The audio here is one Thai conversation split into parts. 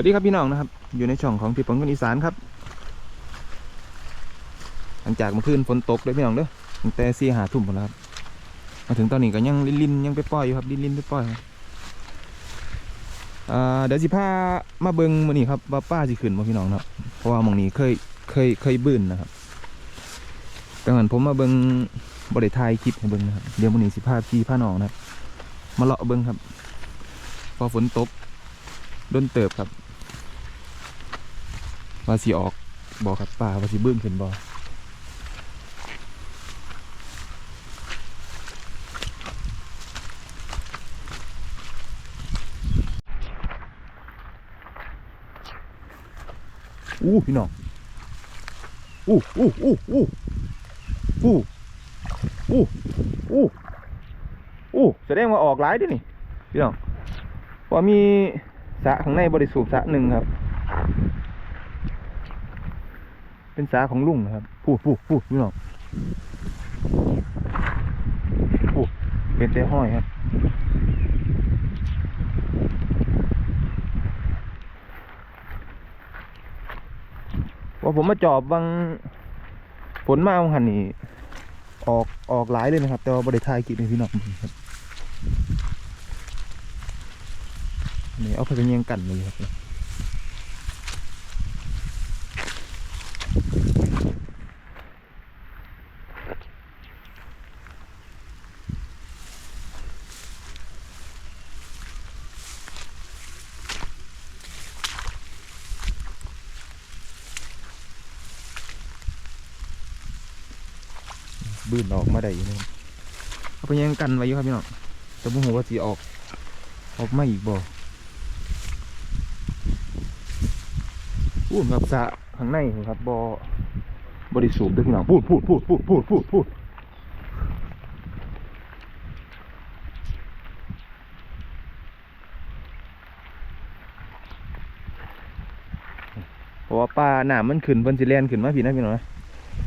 วัสดีครับพี่น้องนะครับ อยู่ในช่องของพี่ปองคนอีสานครับ หลังจากเมื่อคืนฝนตกเลยพี่น้องเด้อตั้งแต่สี่หาทุ่มหมดแล้วครับมาถึงตอนนี้ก็ยังลินๆยังไปปล่อยอยู่ครับลินๆไปปล่อยครับเดี๋ยวสิพามาเบิงมือนี้ครับว่าป้าสิขึ้นบ่พี่น้องเนาะเพราะว่ามองนี้เคยเคยเคยบื้นนะครับแต่งั้นผมมาเบิงบริทายคลิปให้เบิงนะครับเดี๋ยวมือนี้สิพาพี่พาน้องนะครับ มาเลาะเบิงครับ พอฝนตกโดนเติบครับ ว่าสิออกบอกครับป่าว่าสิบื้นขึ้นบออู้พี่น้องอู้อู้อู้อู้อู้อู้อู้อู้แสดงว่าออกหลายด้วยนี่พี่น้องว่ามีสะข้างในบริสุทธิ์สะหนึ่งครับ เป็นสาของลุงนะครับพูดพูดพูพี่น้องพูเป็นแต่ห้อยครับว่าผมมาจอบบางฝนมาบางหันนี่ออกออกหลายเลยนะครับ แต่ว่าบริทายกินให้พี่น้องเบิ่งครับนี่เอาไปเป็นยังกันเลยครับ บืนออกมาได้อยู่นะครับเอาไปยังกันไว้อยู่ครับพี่น้องแต่บุหัวว่าสีออก ออกมาอีกบ่พูดครับสะข้างในครับบ่บริสุทธิ์ด้วยพี่น้องพูดพูดพูดพูดพูดพูดพูดเพราะว่าปลาหนามมันขึ้นเพิ่นสิแล่นขึ้นมาพี่นะพี่น้องนะ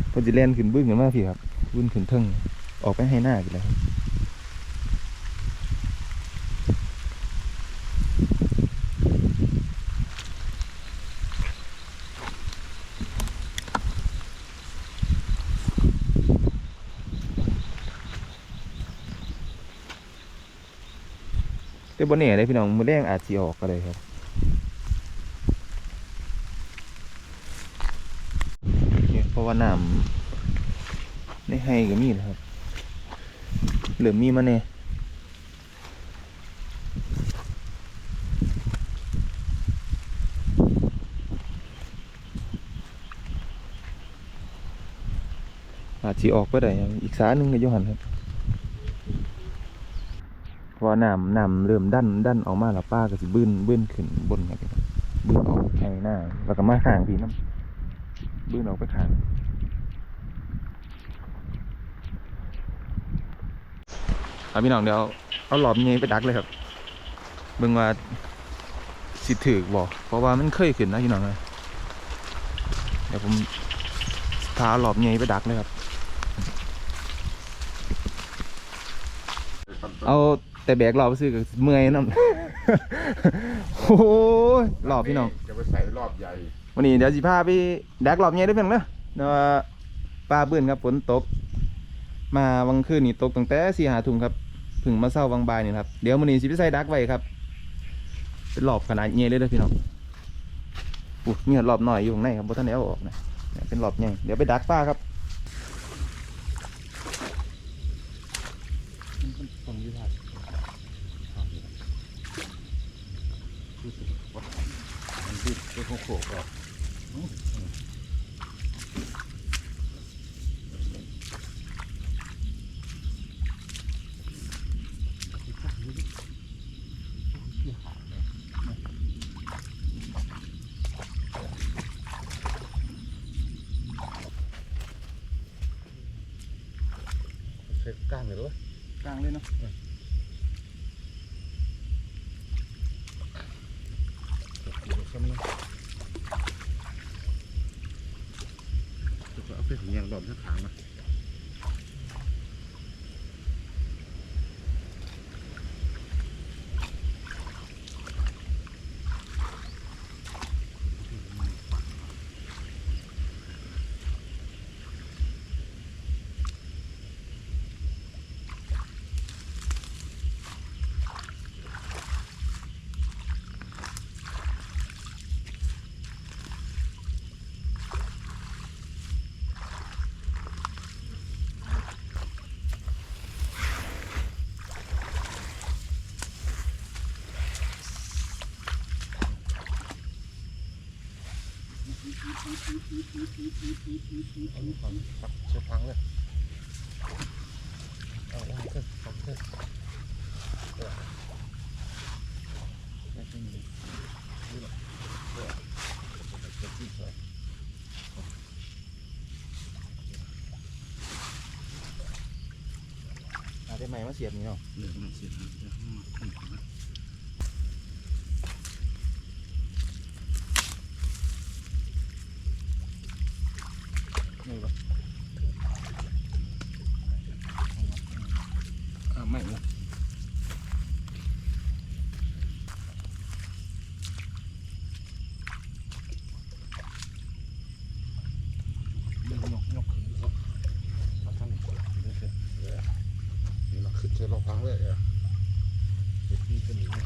เพิ่นสิแล่นขึ้นบึ้งขึ้นมาพี่ครับ บึ้งขึ้นเทิงออกไปให้หน้ากันเลยครับแต่บนเนี่ยเลยพี่น้องมือแรงอาจสิออกก็เลยครับเนี่ยเพราะว่าน้ำ ในให้ก็มีนะครับ เหลือมีมาเนี่ยอาจจะออกไปได้อีกสาหนึ่งก็ยุหันครับเพราะน้ำน้ำเริ่มดันดันออกมาแล้วป้าก็สิบื้นบื้นขึ้นบนครับบื้นออกให้หน้าแล้วก็มาข้างพี่น้ำบื้นออกไปข้าง เอาพี่น้องเดี๋ยวเอาหลอมนี้ไปดักเลยครับเบิ่งว่าสิถือกบอกเพราะว่ามันเคยขึ้นนะพี่น้องนะเดี๋ยวผมพาหลอมนี้ไปดักเลยครับ เอาแต่แบกหลอบไปซื้อกับเมื่อยน้ำ โอ้ยหลอบพี่น้อง จะไปใส่รอบใหญ่ วันนี้เดี๋ยวสิพาไปดักหลอบใหญ่ด้วยเพียงเด้อเนาะป้าเบื่นครับฝนตก มาวังคืนนี่ตกตั้งแต่สี่หาทุ่มครับ ถึงมาเศร้าวางบายนี่ครับเดี๋ยวมันนี้สิไปใส่ดักไว้ครับ เป็นหลอบขนาดใหญ่เลยเด้อพี่น้องอู้เนี่ยหลอบหน่อยอยู่ข้างในครับบ่ท่านได้เอาออกนะเนี่ยเป็นหลอบใหญ่เดี๋ยวไปดักป้าครับ nặng lên không? Chụp vào không hình nhang đòn rất thẳng mà. เอาไปถึงยางรอบทั้งขางนะเอาลูกก่อนปักเชือกพังเลยเอาเอาขึ้นขึ้นเออไม่ใช่นี่นี่หรอกเอาเชือกที่ใส่อาได้ไหมมาเสียบนี่เนาะเลือกมันเสียมันจะห้มันขึ้นปะ อ่าไม่ละเดี๋ยวยกยกขึ้นก่อนเอาทั้งนี้เดี๋ยวเสร็จเออนี่ เราขึ้นเชือกเราพังเลยเออเดี๋ยวพี่ขึ้นอีกนะ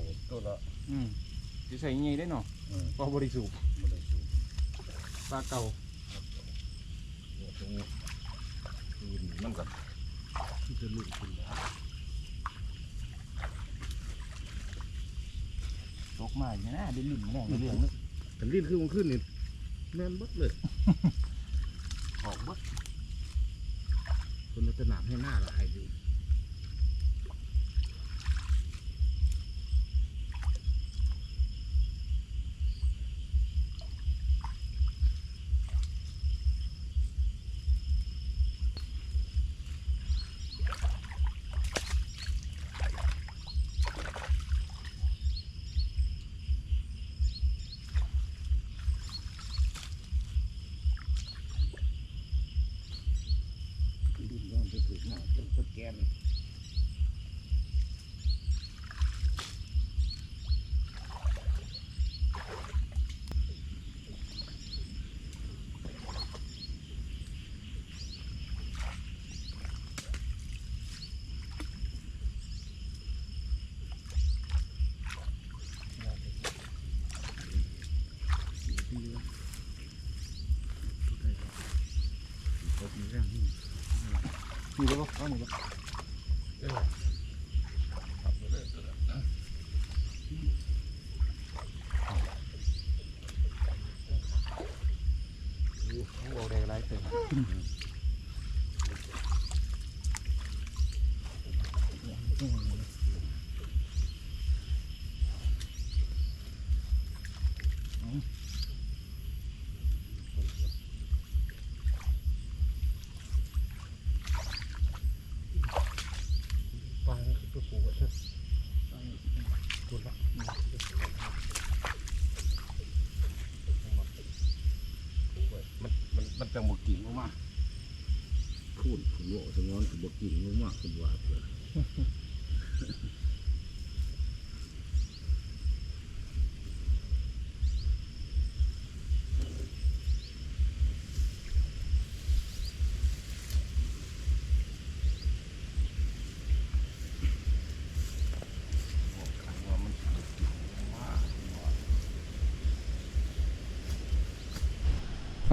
ตัวละโลตัวละอืมจะใส่ยังไงได้เนาะเออพอบริสุทธิ์ไม่ได้สูงปลาเก่าตัวตรงนี้ยืนมันกับที่จะลุกขึ้นแล้วตกมาอย่างนี้นะได้ลิ่นมาแน่ในเรื่องนึกแต่ลิ้นขึ้นมันขึ้นนี่แน่นบัดเลย ออกบัดคนมันจะหนามให้หน้าลายอยู่ ดิ้นย้อนไปถึงหน้าจนสแกน มีได้ปะเอาหนิปะโอ้ได้ไรเต็ม มันมันมัน จังบกิ่งมากๆพูดผมบอกสงวนบกิ่งมากๆคุณว่าเพื่อ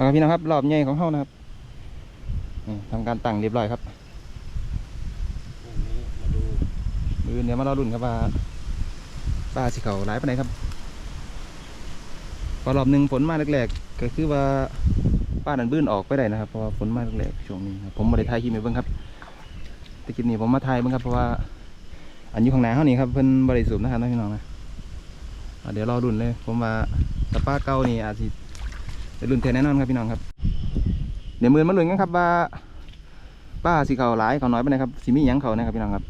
ครับพี่น้องครับรอบใหญ่ของเฮานะครับนี่ทำการตั้งเรียบร้อยครับพรุ่งนี้มาดูมือเดี๋ยวมารอรุ่นครับว่าปลาสิเขาหลายปานไหนครับพอรอบหนึ่งฝนมาแรกๆก็คือว่าป้าดันบื้นออกไปได้นะครับเพราะว่าฝนมาแรกๆช่วงนี้ครับผมไม่ได้ถ่ายคลิปให้เบิ่งครับแต่คลิปนี้ผมมาถ่ายเบิ่งครับเพราะว่าอันอยู่ข้างหน้าเฮานี่ครับเพิ่นบริสุทธิ์นะครับนะพี่น้องนะอะเดี๋ยวรอรุ่นเลย ผมว่าสปาเก่านี่อาจสิ ได้รุ่นแทนแน่นอนครับพี่น้องครับ เดี๋ยวมือมาลุ้นกันครับว่าป้าสีเขาหลายเขาน้อยไปไหนครับสีมีหยังเขานะครับพี่น้องครับ